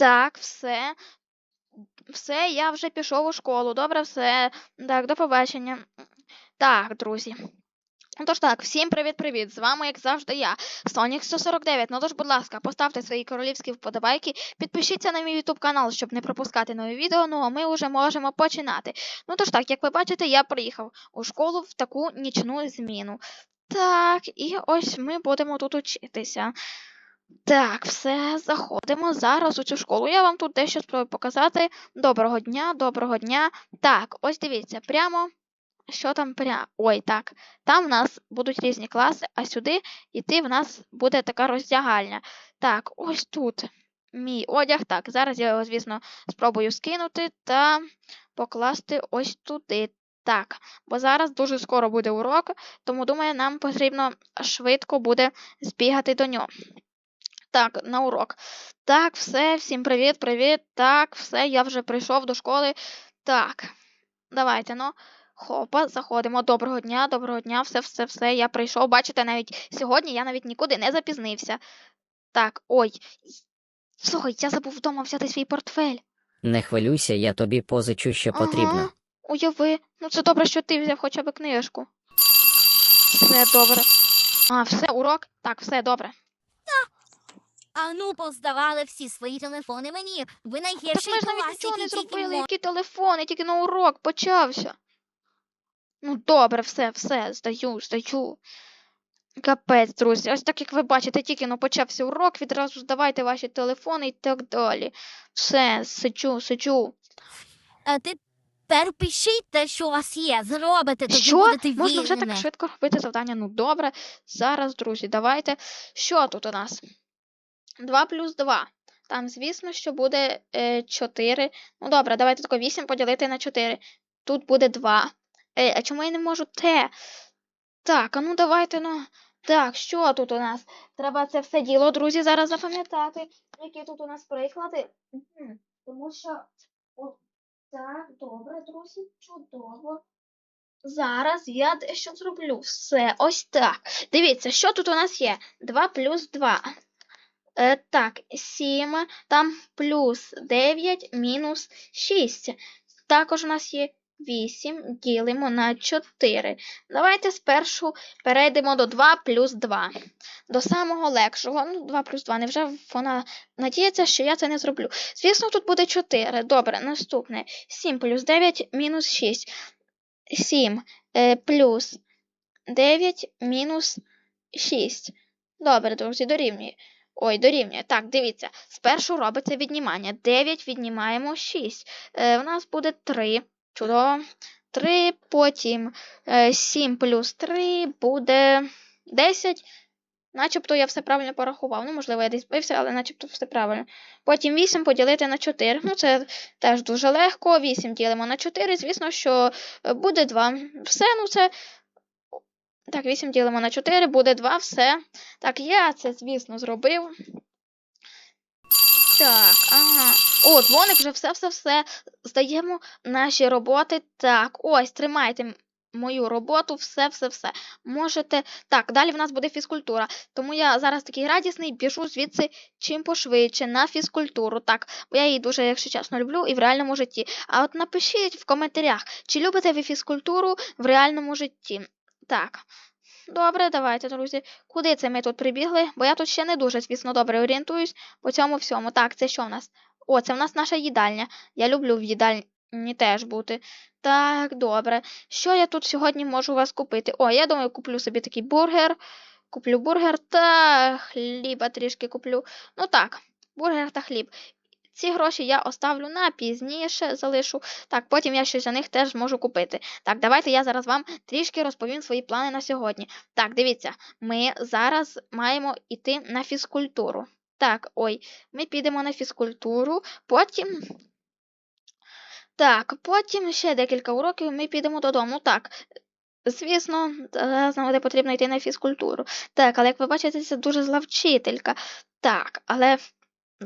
Так, все. Все, я вже пішов у школу. Добре, все. Так, до побачення. Так, друзі. Тож так, всім привіт-привіт! З вами, як завжди, я, Сонік 149. Ну тож, будь ласка, поставте свої королівські вподобайки, підпишіться на мій YouTube канал, щоб не пропускати нові відео. Ну а ми вже можемо починати. Ну тож так, як ви бачите, я приїхав у школу в таку нічну зміну. Так, і ось ми будемо тут учитися. Так, все, заходимо зараз у цю школу. Я вам тут дещо спробую показати. Доброго дня, доброго дня. Так, ось дивіться, прямо. Що там прямо? Ой, так. Там в нас будуть різні класи, а сюди йти в нас буде така роздягальня. Так, ось тут мій одяг. Так, зараз я його, звісно, спробую скинути та покласти ось туди. Так, бо зараз дуже скоро буде урок, тому думаю, нам потрібно швидко буде збігати до нього. Так, на урок. Так, все, всім привіт, привіт. Так, все, я вже прийшов до школи. Так, давайте, ну. Хопа, заходимо. Доброго дня, доброго дня, все, все, все. Я прийшов. Бачите, навіть сьогодні я навіть нікуди не запізнився. Так, ой. Слухай, я забув вдома взяти свій портфель. Не хвилюйся, я тобі позичу, що потрібно. Уяви. Ну це добре, що ти взяв хоча б книжку. Все добре. А, все, урок? Так, все добре. А ну, поздавали всі свої телефони мені. Ви Так найгірший ми ж навіть клас, нічого не який тільки зробили, мо- які телефони, тільки на урок почався. Ну, добре, все, все, здаю, здаю. Капець, друзі. Ось так як ви бачите, тільки ну, почався урок, відразу здавайте ваші телефони і так далі. Все, сиджу, сиджу. А ти тепер пишіть те, що у вас є. Зробите, тоді Що? будете Можна вже так швидко робити завдання? Ну добре. Зараз, друзі, давайте. Що тут у нас? 2 плюс 2. Там, звісно, що буде е, 4. Ну добре, давайте тако 8 поділити на 4. Тут буде 2. Е, а чому я не можу те? Так, а ну давайте, ну. Так, що тут у нас? Треба це все діло, друзі, зараз запам'ятати, які тут у нас приклади. Тому що. Так, добре, друзі, чудово. Зараз я дещо зроблю. Все, ось так. Дивіться, що тут у нас є? 2 плюс 2. Е, так, 7, там плюс 9 мінус 6. Також у нас є 8, ділимо на 4. Давайте спершу перейдемо до 2 плюс 2. До самого легшого. Ну, 2 плюс 2. Невже вона надіється, що я це не зроблю? Звісно, тут буде 4. Добре, наступне. 7 плюс 9 мінус 6. 7 е, плюс 9 мінус 6. Добре, друзі, дорівнює. Ой, дорівнює. Так, дивіться. Спершу робиться віднімання. 9 віднімаємо 6. Е, у нас буде 3. Чудово. 3, потім е, 7 плюс 3 буде 10. Начебто я все правильно порахував. Ну, можливо, я десь збився, але начебто все правильно. Потім 8 поділити на 4. Ну, це теж дуже легко. 8 ділимо на 4. Звісно, що е, буде 2. Все, ну це. Так, 8 ділимо на 4, буде 2, все. Так, я це, звісно, зробив. Так, ага. О, дзвоник вже все-все-все. Здаємо наші роботи. Так, ось, тримайте мою роботу, все-все-все. Можете. Так, далі в нас буде фізкультура. Тому я зараз такий радісний, біжу звідси чим пошвидше на фізкультуру. Так, бо я її дуже, якщо чесно, люблю і в реальному житті. А от напишіть в коментарях, чи любите ви фізкультуру в реальному житті. Так. Добре, давайте, друзі. Куди це ми тут прибігли? Бо я тут ще не дуже, звісно, добре орієнтуюсь по цьому всьому. Так, це що в нас? О, це в нас наша їдальня. Я люблю в їдальні теж бути. Так, добре. Що я тут сьогодні можу у вас купити? О, я думаю, куплю собі такий бургер. Куплю бургер та хліба трішки куплю. Ну так, бургер та хліб. Ці гроші я оставлю на пізніше, залишу. Так, потім я щось за них теж зможу купити. Так, давайте я зараз вам трішки розповім свої плани на сьогодні. Так, дивіться, ми зараз маємо йти на фізкультуру. Так, ой, ми підемо на фізкультуру, потім. Так, потім ще декілька уроків ми підемо додому. Так. Звісно, зараз нам буде потрібно йти на фізкультуру. Так, але як ви бачите, це дуже зла вчителька. Так, але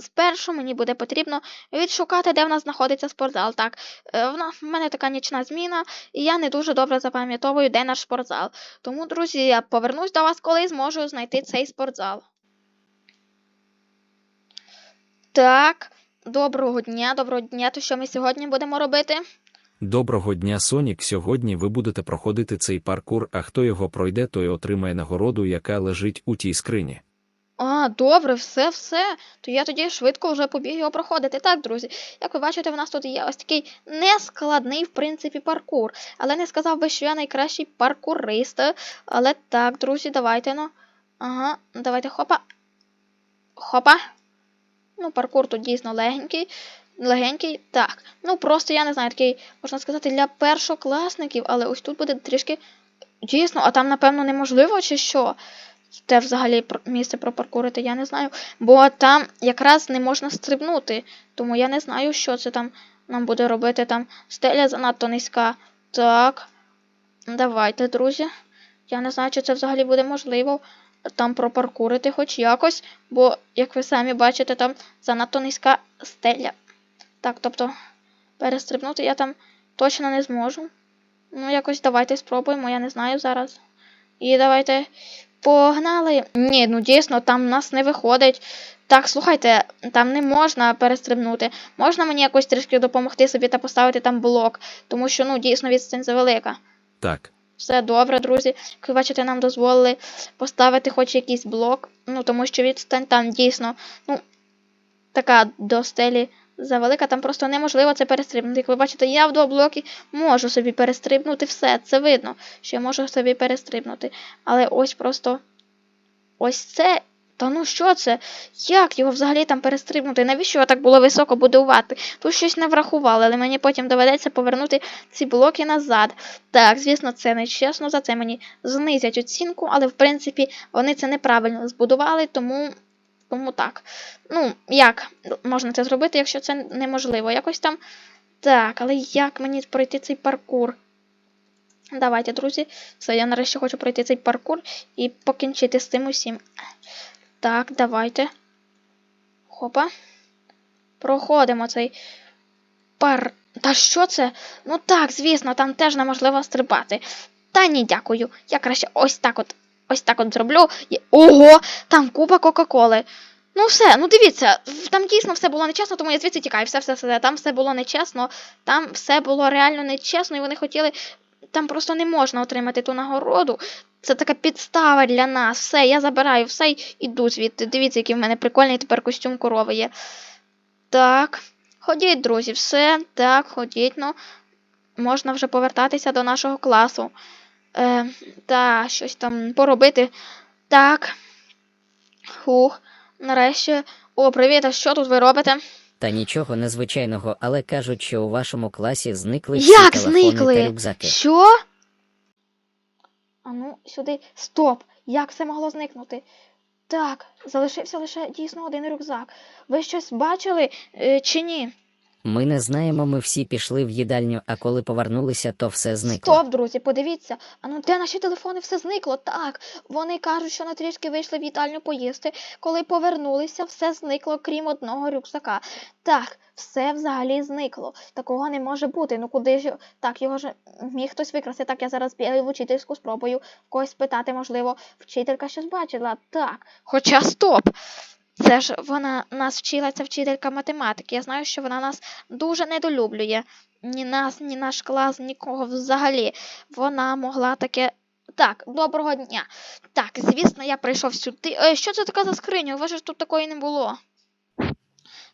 спершу мені буде потрібно відшукати, де в нас знаходиться спортзал. Так, е, в мене така нічна зміна, і я не дуже добре запам'ятовую, де наш спортзал. Тому, друзі, я повернусь до вас, коли зможу знайти цей спортзал. Так, доброго дня, доброго дня. То що ми сьогодні будемо робити? Доброго дня, Сонік. Сьогодні ви будете проходити цей паркур, а хто його пройде, той отримає нагороду, яка лежить у тій скрині. А, добре, все, все. То я тоді швидко вже побіг його проходити. Так, друзі, як ви бачите, в нас тут є ось такий нескладний, в принципі, паркур. Але не сказав би, що я найкращий паркурист. Але так, друзі, давайте ну. Ага, давайте хопа. Хопа. Ну, паркур тут дійсно легенький. Легенький. Так. Ну, просто я не знаю, такий, можна сказати, для першокласників, але ось тут буде трішки. Дійсно, а там, напевно, неможливо, чи що? Де взагалі місце пропаркурити, я не знаю. Бо там якраз не можна стрибнути. Тому я не знаю, що це там нам буде робити. Там стеля занадто низька. Так. Давайте, друзі. Я не знаю, чи це взагалі буде можливо там пропаркурити хоч якось. Бо, як ви самі бачите, там занадто низька стеля. Так, тобто, перестрибнути я там точно не зможу. Ну, якось давайте спробуємо, я не знаю зараз. І давайте Погнали. Ні, ну дійсно, там в нас не виходить. Так, слухайте, там не можна перестрибнути. Можна мені якось трішки допомогти собі та поставити там блок, тому що, ну, дійсно, відстань завелика. Так, Все добре, друзі. Як ви бачите, нам дозволили поставити хоч якийсь блок. Ну, тому що відстань там дійсно, ну, така до стелі завелика, там просто неможливо це перестрибнути. Як ви бачите, я в два блоки можу собі перестрибнути все. Це видно, що я можу собі перестрибнути. Але ось просто ось це. Та ну що це? Як його взагалі там перестрибнути? Навіщо його так було високо будувати? Тут щось не врахували, але мені потім доведеться повернути ці блоки назад. Так, звісно, це не чесно, за це мені знизять оцінку, але в принципі вони це неправильно збудували, тому, тому так. Ну, як можна це зробити, якщо це неможливо? Якось там. Так, але як мені пройти цей паркур? Давайте, друзі. Все, я нарешті хочу пройти цей паркур і покінчити з цим усім. Так, давайте. Хопа. Проходимо цей пар. Та що це? Ну так, звісно, там теж неможливо стрибати. Та ні, дякую. Я краще ось так от. Ось так от зроблю. Ого! Там купа Кока-Коли. Ну все, ну дивіться, там дійсно все було нечесно, тому я звідси тікаю. Все, все, все. Там все було нечесно. Там все було реально нечесно, і вони хотіли. Там просто не можна отримати ту нагороду. Це така підстава для нас. Все, я забираю все і іду звідти. Дивіться, який в мене прикольний тепер костюм корови є. Так. Ходіть, друзі, все. Так, ходіть, ну. Можна вже повертатися до нашого класу. Е, та, щось там поробити. Так. Хух. Нарешті. О, привіт, а що тут ви робите? Та нічого незвичайного, але кажуть, що у вашому класі зникли всі Як телефони зникли? та рюкзаки. Що? А ну, сюди. Стоп! Як це могло зникнути? Так, залишився лише дійсно один рюкзак. Ви щось бачили е, чи ні? Ми не знаємо, ми всі пішли в їдальню, а коли повернулися, то все зникло. Стоп, друзі, подивіться. А ну де наші телефони все зникло? Так, вони кажуть, що на трішки вийшли в їдальню поїсти. Коли повернулися, все зникло, крім одного рюкзака. Так, все взагалі зникло. Такого не може бути. Ну куди ж так, його ж міг хтось викрасти. Так, я зараз бігаю в учительську спробую когось спитати, можливо, вчителька щось бачила. Так. Хоча стоп. Це ж вона нас вчила, ця вчителька математики. Я знаю, що вона нас дуже недолюблює. Ні нас, ні наш клас, нікого взагалі. Вона могла таке. Так, доброго дня. Так, звісно, я прийшов сюди. Е, що це така за скриня? У вас ж тут такої не було.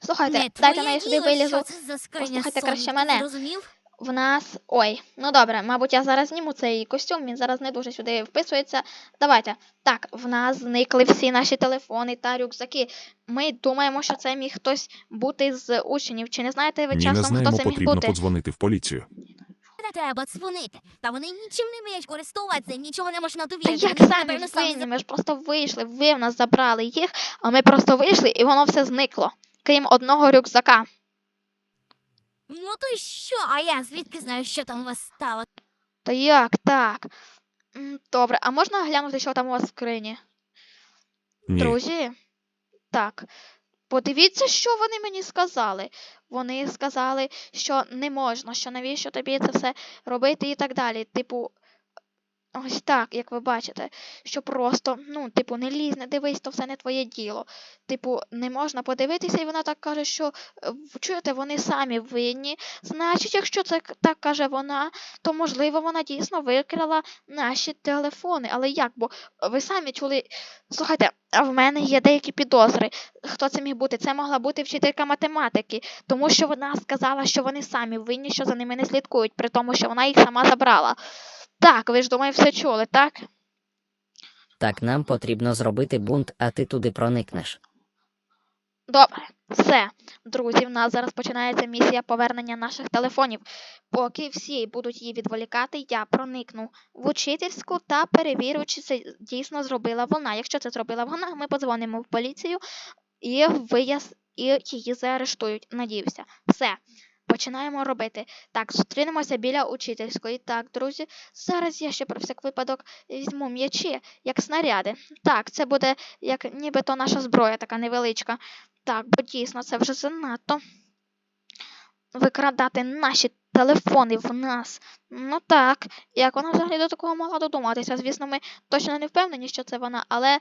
Слухайте, Не дайте твоє я сюди діло, вилізу. Що це за скриня Послухайте краще ти мене. Зрозумів? В нас. Ой, ну добре, мабуть, я зараз зніму цей костюм, він зараз не дуже сюди вписується. Давайте. Так, в нас зникли всі наші телефони та рюкзаки. Ми думаємо, що це міг хтось бути з учнів. Чи не знаєте ви Ні, не часом, знаємо, хто це міг потрібно бути? подзвонити в поліцію. Не треба дзвонити. Та вони нічим не вміють користуватися, нічого не можна Та довірити. як Вони, самі напевно, самі винні? Ми ж просто вийшли, ви в нас забрали їх, а ми просто вийшли і воно все зникло. Крім одного рюкзака. Ну то й що? А я звідки знаю, що там у вас стало? Та як так? Добре, а можна глянути, що там у вас в скрині? Ні, Друзі, так. Подивіться, що вони мені сказали. Вони сказали, що не можна, що навіщо тобі це все робити і так далі. Типу, Ось так, як ви бачите, що просто, ну, типу, не лізь, не дивись, то все не твоє діло. Типу, не можна подивитися, і вона так каже, що е, чуєте, вони самі винні. Значить, якщо це так каже вона, то можливо вона дійсно викрала наші телефони. Але як? Бо ви самі чули. Слухайте, а в мене є деякі підозри. Хто це міг бути? Це могла бути вчителька математики, тому що вона сказала, що вони самі винні, що за ними не слідкують, при тому, що вона їх сама забрала. Так, ви ж думаю, все чули, так? Так нам потрібно зробити бунт, а ти туди проникнеш. Добре, все. Друзі, в нас зараз починається місія повернення наших телефонів. Поки всі будуть її відволікати, я проникну в учительську та перевірю, чи це дійсно зробила вона. Якщо це зробила вона, ми подзвонимо в поліцію і вияс... і її заарештують. Надіюся. Все. Починаємо робити. Так, зустрінемося біля учительської. Так, друзі, зараз я ще про всяк випадок візьму м'ячі, як снаряди. Так, це буде як нібито наша зброя, така невеличка. Так, бо дійсно це вже занадто. Викрадати наші телефони в нас. Ну так, як вона взагалі до такого могла додуматися? Звісно, ми точно не впевнені, що це вона, але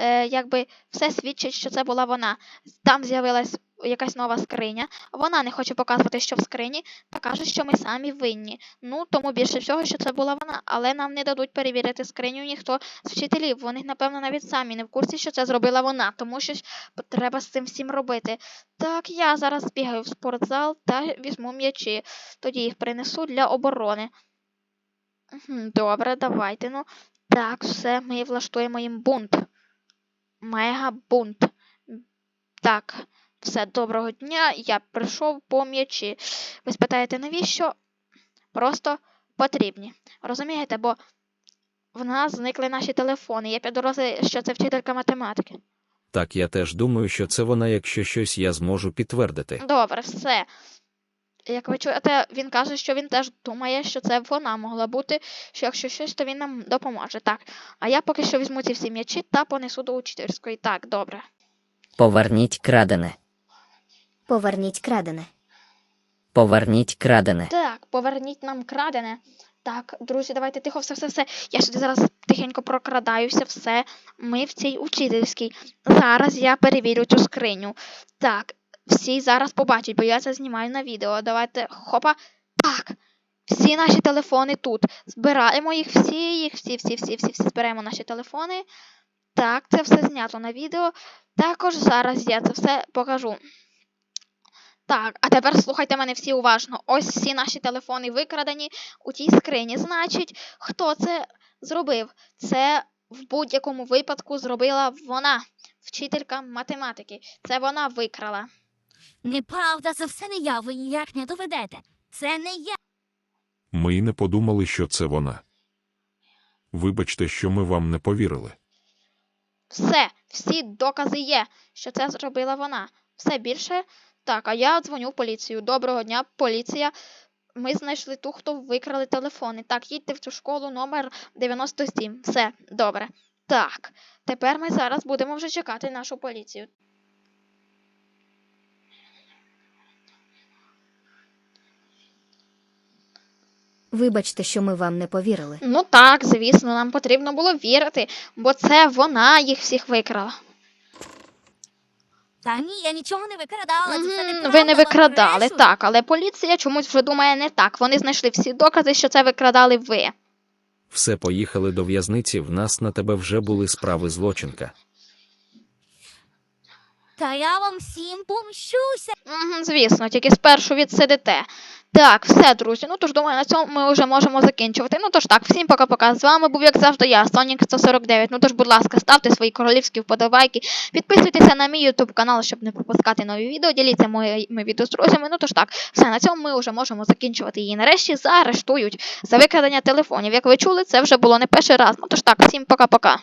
е, якби все свідчить, що це була вона. Там з'явилась якась нова скриня. Вона не хоче показувати, що в скрині, та каже, що ми самі винні. Ну, тому більше всього, що це була вона, але нам не дадуть перевірити скриню ніхто з вчителів. Вони, напевно, навіть самі не в курсі, що це зробила вона, тому що треба з цим всім робити. Так, я зараз бігаю в спортзал та візьму м'ячі. Тоді їх принесу для оборони. Добре, давайте. Ну, так, все, ми влаштуємо їм бунт. Мега бунт. Так, все, доброго дня. Я прийшов по м'ячі. Ви спитаєте, навіщо? Просто потрібні. Розумієте, бо в нас зникли наші телефони. Я підозрюю, що це вчителька математики. Так я теж думаю, що це вона, якщо щось я зможу підтвердити. Добре, все. Як ви чуєте, він каже, що він теж думає, що це вона могла бути, що якщо щось, то він нам допоможе. Так. А я поки що візьму ці всі м'ячі та понесу до учительської. Так, добре. Поверніть крадене. Поверніть крадене. Поверніть крадене. Так, поверніть нам крадене. Так, друзі, давайте тихо, все, все, все. Я сюди зараз тихенько прокрадаюся, все. Ми в цій учительській. Зараз я перевірю цю скриню. Так, всі зараз побачать, бо я це знімаю на відео. Давайте, хопа. Так. Всі наші телефони тут. Збираємо їх всі, їх всі, всі, всі, всі, всі збираємо наші телефони. Так, це все знято на відео. Також зараз я це все покажу. Так, а тепер слухайте мене всі уважно. Ось всі наші телефони викрадені у тій скрині. Значить, хто це зробив? Це в будь-якому випадку зробила вона, вчителька математики. Це вона викрала. Неправда, це все не я, ви ніяк не доведете. Це не я. Ми й не подумали, що це вона. Вибачте, що ми вам не повірили. Все, всі докази є, що це зробила вона. Все більше. Так, а я дзвоню в поліцію. Доброго дня, поліція. Ми знайшли ту, хто викрали телефони. Так, їдьте в цю школу номер 97. Все, добре. Так, тепер ми зараз будемо вже чекати нашу поліцію. Вибачте, що ми вам не повірили. Ну так, звісно, нам потрібно було вірити, бо це вона їх всіх викрала. Та ні, я нічого не викрадала. це все неправда, Ви не вам викрадали, брешуть. так, але поліція чомусь вже думає не так. Вони знайшли всі докази, що це викрадали ви. Все поїхали до в'язниці, в нас на тебе вже були справи злочинка. Та я вам всім помщуся. Угу, звісно, тільки спершу відсидите. Так, все, друзі. Ну тож думаю, на цьому ми вже можемо закінчувати. Ну тож так, всім пока-пока. З вами був, як завжди, я, Сонік 149. Ну тож, будь ласка, ставте свої королівські вподобайки, підписуйтеся на мій YouTube канал, щоб не пропускати нові відео. Діліться моїми відео з друзями. Ну тож так, все на цьому ми вже можемо закінчувати її. Нарешті заарештують за викрадення телефонів. Як ви чули, це вже було не перший раз. Ну тож так, всім пока-пока.